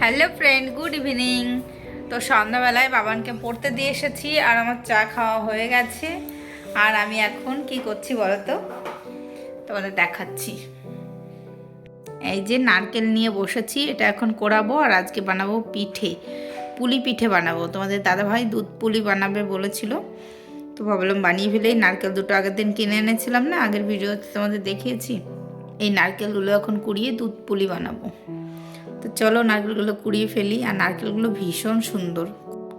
Hello friend, good evening. তো সন্ধ্যাবেলায় বাবানকে পড়তে দিয়ে এসেছি আর আমার চা খাওয়া হয়ে গেছে। আর আমি এখন কি করছি বলো তো তোমাদের দেখাচ্ছি। এই যে নারকেল নিয়ে বসেছি, এটা এখন কোরাবো আর আজকে বানাবো পিঠে। পুলি পিঠে বানাবো। তোমাদের দাদাভাই দুধ পুলি বানাবে বলেছিল। তো ভাবলাম বানিয়ে ফেলেই নারকেল দুটো আগের দিন কিনে এনেছিলাম না, আগের ভিডিওতে তোমাদের দেখিয়েছি। এই নারকেলগুলো এখন কুড়িয়ে দুধ পুলি বানাবো। তো চলো নারকেলগুলো কুড়িয়ে ফেলি, আর নারকেলগুলো ভীষণ সুন্দর।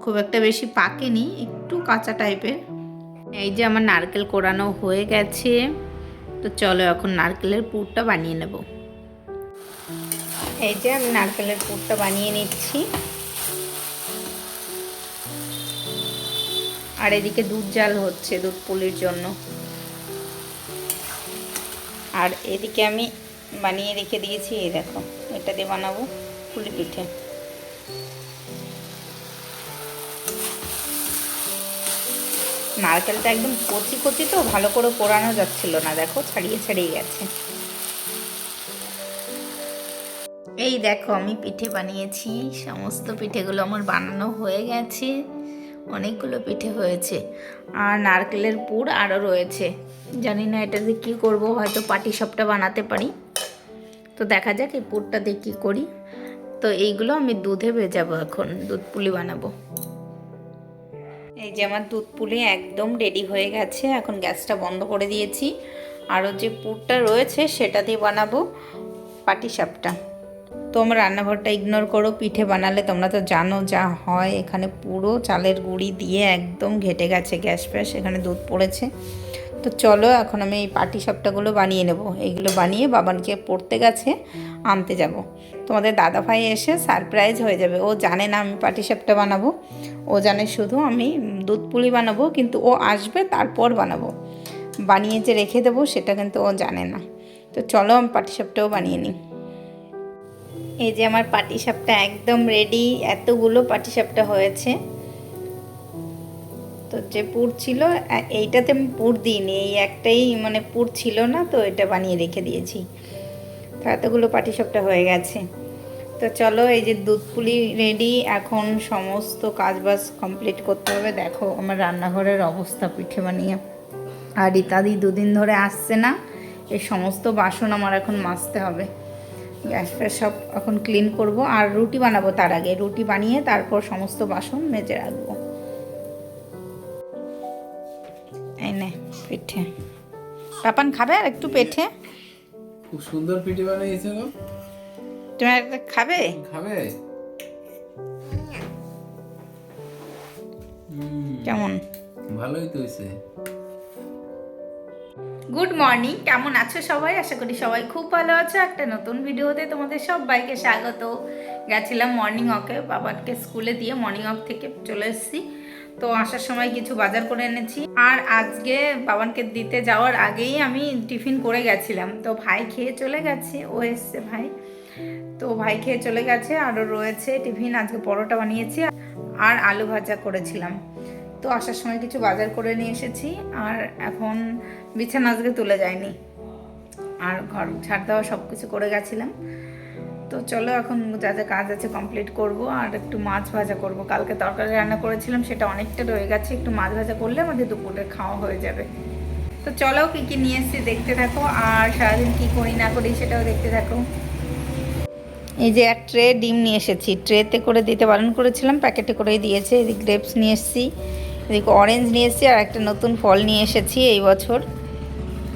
খুব একটা বেশি পাকেনি, একটু কাঁচা টাইপের। এই যে আমার নারকেল কোরানো হয়ে গেছে, তো চলো এখন নারকেলের পুরটা বানিয়ে নেব। এই যে আমি নারকেলের পুরটা বানিয়ে নিচ্ছি। আর এদিকে দুধ জাল হচ্ছে দুধ পুলির জন্য। আর এদিকে আমি বানিয়ে রেখে দিয়েছি, এই দেখো। এটা দিয়ে বানাবো পুলি পিঠে। নারকেলটা একদম কচি কচি তো, ভালো করে পোড়ানো যাচ্ছিল না, দেখো, ছাড়িয়ে ছাড়িয়ে গেছে। এই দেখো, আমি পিঠে বানিয়েছি, সমস্ত পিঠেগুলো আমার বানানো হয়ে গেছে, অনেকগুলো পিঠে হয়েছে, আর নারকেলের পুর আরও রয়েছে। জানি না এটা দিয়ে কী করব, হয়তো পাটি সবটা বানাতে পারি। তো দেখা যাক এই পুরটা দিয়ে কী করি। তো এইগুলো আমি দুধে ভেজাবো এখন, দুধ পুলি বানাবো। এই যে আমার দুধ পুলি একদম রেডি হয়ে গেছে, এখন গ্যাসটা বন্ধ করে দিয়েছি। আরও যে পুরটা রয়েছে সেটা দিয়ে বানাবো পাটিসাপটা। তো আমার রান্নাঘরটা ইগনোর করো, পিঠে বানালে তোমরা তো জানো যা হয়। এখানে পুরো চালের গুঁড়ি দিয়ে একদম ঘেটে গেছে গ্যাস ফ্যাস, এখানে দুধ পড়েছে। তো চলো এখন আমি এই পাটি সাপটাগুলো বানিয়ে নেব। এইগুলো বানিয়ে বাবানকে পড়তে গেছে, আনতে যাব। তোমাদের দাদা ভাই এসে সারপ্রাইজ হয়ে যাবে। ও জানে না আমি পাটি সাপটা বানাবো। ও জানে শুধু আমি দুধ পুলি বানাবো, কিন্তু ও আসবে তারপর বানাবো। বানিয়ে যে রেখে দেবো, সেটা কিন্তু ও জানে না। তো চলো আমি পাটি সাপটাও বানিয়ে নিই। এই যে আমার পাটি সাপটা একদম রেডি এতগুলো পাটি সাপটা হয়েছে। তো যে পুর ছিল এইটাতে আমি পুর দিইনি, এই একটাই মানে পুর ছিল না, তো এটা বানিয়ে রেখে দিয়েছি। তো এতগুলো পাটি সাপটা হয়ে গেছে। তো চলো, এই যে দুধ পুলি রেডি এখন সমস্ত কাজবাজ কমপ্লিট করতে হবে। দেখো, আমার রান্নাঘরের অবস্থা পিঠে বানিয়ে। আর ইত্যাদি দুদিন ধরে আসছে না, এই সমস্ত বাসন আমার এখন মাজতে হবে। গ্যাস ফ্যাস সব এখন ক্লিন করব। আর রুটি বানাবো তার আগে। রুটি বানিয়ে তারপর সমস্ত বাসন মেজে রাখব। এই নে পিঠে। পাপান খাবে আর একটু পেঠে? খুব সুন্দর পিঠে বানিয়েছে গো। তুমি একটা খাবে? খাবে? কেমন? ভালোই তো হয়েছে। গুড মর্নিং কেমন আছো সবাই? আশা করি সবাই খুব ভালো আছো। একটা নতুন ভিডিওতে তোমাদের সবাইকে স্বাগত। গেছিলাম মর্নিং ওয়াকে বাবাকে স্কুলে দিয়ে মর্নিং ওয়াক থেকে চলে এসেছি। তো আসার সময় কিছু বাজার করে এনেছি। আর আজকে বাবানকে দিতে যাওয়ার আগেই আমি টিফিন করে গেছিলাম। তো ভাই খেয়ে চলে গেছে, ও এসছে ভাই। তো ভাই খেয়ে চলে গেছে, আরও রয়েছে টিফিন। আজকে পরোটা বানিয়েছি আর আলু ভাজা করেছিলাম। তো আসার সময় কিছু বাজার করে নিয়ে এসেছি, আর এখন বিছানা আজকে তুলে যায়নি। আর ঘর ছাড় দেওয়া সব কিছু করে গেছিলাম। তো চলো এখন যা যা কাজ আছে কমপ্লিট করব আর একটু মাছ ভাজা করব। কালকে তরকারি রান্না করেছিলাম, সেটা অনেকটা রয়ে গেছে। একটু মাছ ভাজা করলে আমাদের দুপুরে খাওয়া হয়ে যাবে। তো চলো কী কী নিয়ে এসেছি দেখতে থাকো, আর সারাদিন কী করি না করি সেটাও দেখতে থাকো। এই যে এক ট্রে ডিম নিয়ে এসেছি। ট্রেতে করে দিতে বারণ করেছিলাম, প্যাকেটে করেই দিয়েছে। এদিকে গ্রেপস নিয়ে এসেছি, এদিকে অরেঞ্জ নিয়ে এসেছি, আর একটা নতুন ফল নিয়ে এসেছি এই বছর।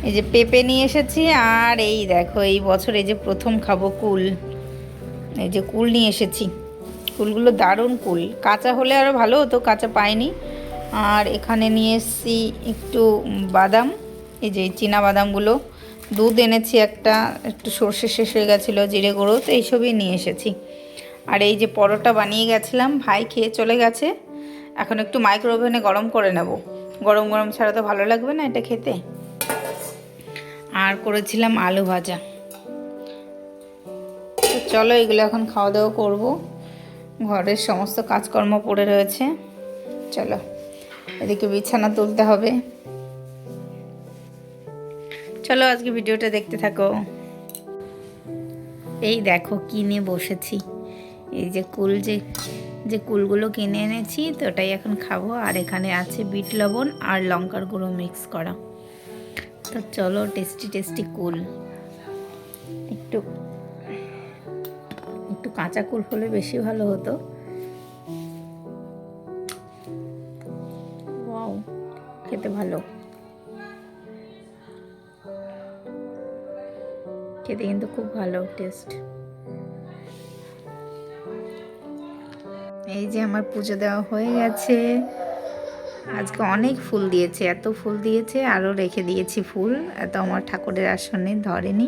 এই যে পেঁপে নিয়ে এসেছি, আর এই দেখো, এই বছর এই যে প্রথম খাব কুল। এই যে কুল নিয়ে এসেছি। কুলগুলো দারুণ কুল। কাঁচা হলে আরও ভালো হতো, কাঁচা পাইনি। আর এখানে নিয়ে এসেছি একটু বাদাম, এই যে চীনা বাদামগুলো। দুধ এনেছি একটা, একটু সর্ষে শেষ হয়ে গেছিল, জিরে গুঁড়ো, তো এইসবই নিয়ে এসেছি। আর এই যে পরোটা বানিয়ে গেছিলাম, ভাই খেয়ে চলে গেছে। এখন একটু মাইক্রো ওভেনে গরম করে নেব। গরম গরম ছাড়া তো ভালো লাগবে না এটা খেতে। আর করেছিলাম আলু ভাজা। চলো এগুলো এখন খাওয়া দাওয়া করব। ঘরের সমস্ত কাজকর্ম পড়ে রয়েছে। চলো, এদিকে বিছানা তুলতে হবে। চলো আজকে ভিডিওটা দেখতে থাকো। এই দেখো কিনে বসেছি। এই যে কুল যে যে কুলগুলো কিনে এনেছি, তো ওটাই এখন খাব। আর এখানে আছে বিট লবণ আর লঙ্কার গুঁড়ো মিক্স করা। তো চলো, টেস্টি টেস্টি কুল। একটু একটু কাঁচা কুল হলে বেশি ভালো হতো। খেতে ভালো। খেতে কিন্তু খুব ভালো, টেস্ট। এই যে আমার পুজো দেওয়া হয়ে গেছে। আজকে অনেক ফুল দিয়েছে, এত ফুল দিয়েছে, আরও রেখে দিয়েছি ফুল। এত আমার ঠাকুরের আসনে ধরেনি।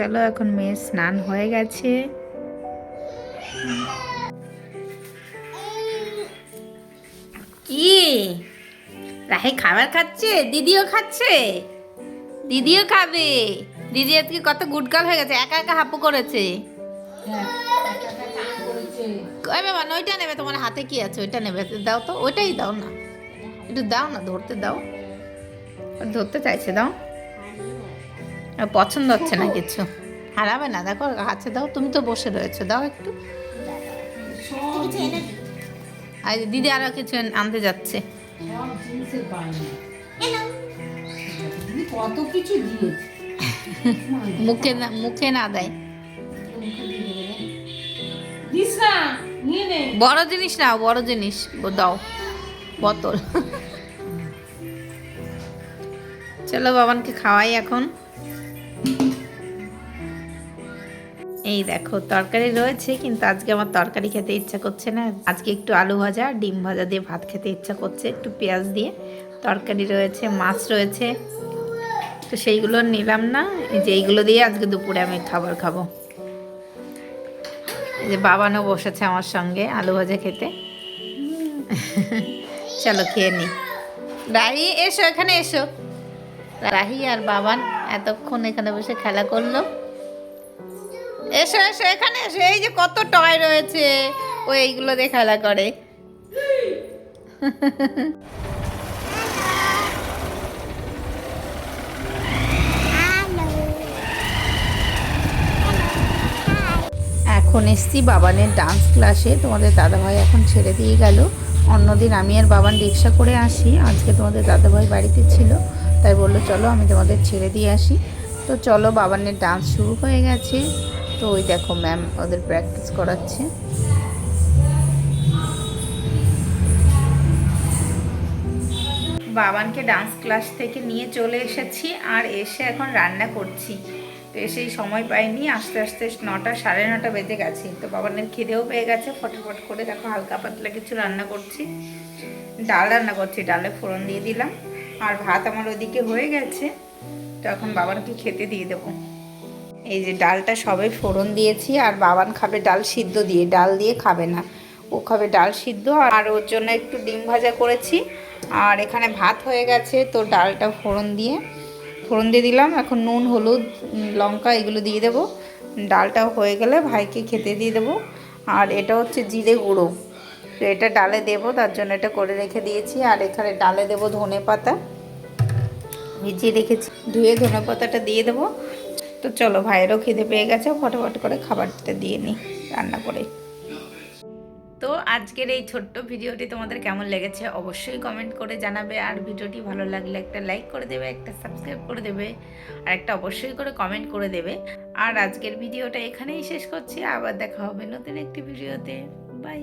চলো, এখন মেয়ের স্নান হয়ে গেছে। কি? রাহে খাবার খাচ্ছে? দিদিও খাচ্ছে? দিদিও খাবে? দিদি আজকে কত গুডগাল হয়ে গেছে, একা একা হাপু করেছে। ওইটা নেবে, তোমার হাতে কি আছে? ওইটা নেবে, দাও তো, ওইটাই দাও না। একটু দাও না, ধরতে দাও। ধরতে চাইছে, দাও। পছন্দ হচ্ছে না কিছু। হারাবে না, দেখো, হাতে দাও, তুমি তো বসে রয়েছো, দাও একটু। আর দিদি আরও কিছু আনতে যাচ্ছে। মুখে না মুখে না দেয়। না নে বড় জিনিস নাও, বড় জিনিস দাও, বোতল। চলো বাবানকে খাওয়াই এখন। এই দেখো, তরকারি রয়েছে, কিন্তু আজকে আমার তরকারি খেতে ইচ্ছা করছে না। আজকে একটু আলু ভাজা, ডিম ভাজা দিয়ে ভাত খেতে ইচ্ছা করছে, একটু পেঁয়াজ দিয়ে। তরকারি রয়েছে, মাছ রয়েছে। তো সেইগুলো নিলাম না, এই যে এইগুলো দিয়ে আজকে দুপুরে আমি খাবার খাব। এই যে বাবানও বসেছে আমার সঙ্গে আলু ভাজা খেতে। চলো খেয়ে নি। রাহি, এসো, এখানে এসো। রাহি আর বাবান এতক্ষণ এখানে বসে খেলা করল। এসো এসো, এখানে এসো। এই যে কত টয় রয়েছে। ও, এইগুলো দিয়ে খেলা করে। এখন এসছি বাবানের ডান্স ক্লাসে তোমাদের দাদাভাই এখন ছেড়ে দিয়ে গেল। অন্যদিন আমি আর বাবান রিক্সা করে আসি। আজকে তোমাদের দাদাভাই বাড়িতে ছিল। তাই বলল, চলো, আমি তোমাদের ছেড়ে দিয়ে আসি। তো চলো, বাবানের ডান্স শুরু হয়ে গেছে। তো ওই দেখো ম্যাম ওদের প্র্যাকটিস করাচ্ছে। বাবানকে ডান্স ক্লাস থেকে নিয়ে চলে এসেছি আর এসে এখন রান্না করছি। তো এসেই সময় পাইনি, আস্তে আস্তে নটা, সাড়ে নটা বেজে গেছে। তো বাবানের খিদেও পেয়ে গেছে, ফটাফট করে দেখো হালকা পাতলা কিছু রান্না করছি। ডাল রান্না করছি, ডালে ফোড়ন দিয়ে দিলাম। আর ভাত আমার ওদিকে হয়ে গেছে, তো এখন বাবানকে খেতে দিয়ে দেবো। এই যে ডালটা সবে ফোড়ন দিয়েছি আর বাবান খাবে ডাল সিদ্ধ দিয়ে, ডাল দিয়ে খাবে না। ও খাবে ডাল সিদ্ধ আর ওর জন্য একটু ডিম ভাজা করেছি। আর এখানে ভাত হয়ে গেছে, তো ডালটা ফোড়ন দিয়ে ফোড়ন দিয়ে দিলাম। এখন নুন, হলুদ লঙ্কা এগুলো দিয়ে দেবো। ডালটাও হয়ে গেলে ভাইকে খেতে দিয়ে দেবো। আর এটা হচ্ছে জিরে গুঁড়ো। তো এটা ডালে দেবো, তার জন্য এটা করে রেখে দিয়েছি। আর এখানে ডালে দেবো ধনে পাতা ভিজিয়ে রেখেছি। ধুয়ে ধনে পাতাটা দিয়ে দেবো। তো চলো ভাইয়েরও খিদে পেয়ে গেছে, ফটোফট করে খাবারটা দিয়ে নিই রান্না করে। তো আজকের এই ছোট্ট ভিডিওটি তোমাদের কেমন লেগেছে অবশ্যই কমেন্ট করে জানাবে, আর ভিডিওটি ভালো লাগলে একটা লাইক করে দেবে, একটা সাবস্ক্রাইব করে দেবে, আর একটা অবশ্যই করে কমেন্ট করে দেবে। আর আজকের ভিডিওটা এখানেই শেষ করছি, আবার দেখা হবে নতুন একটি ভিডিওতে। বাই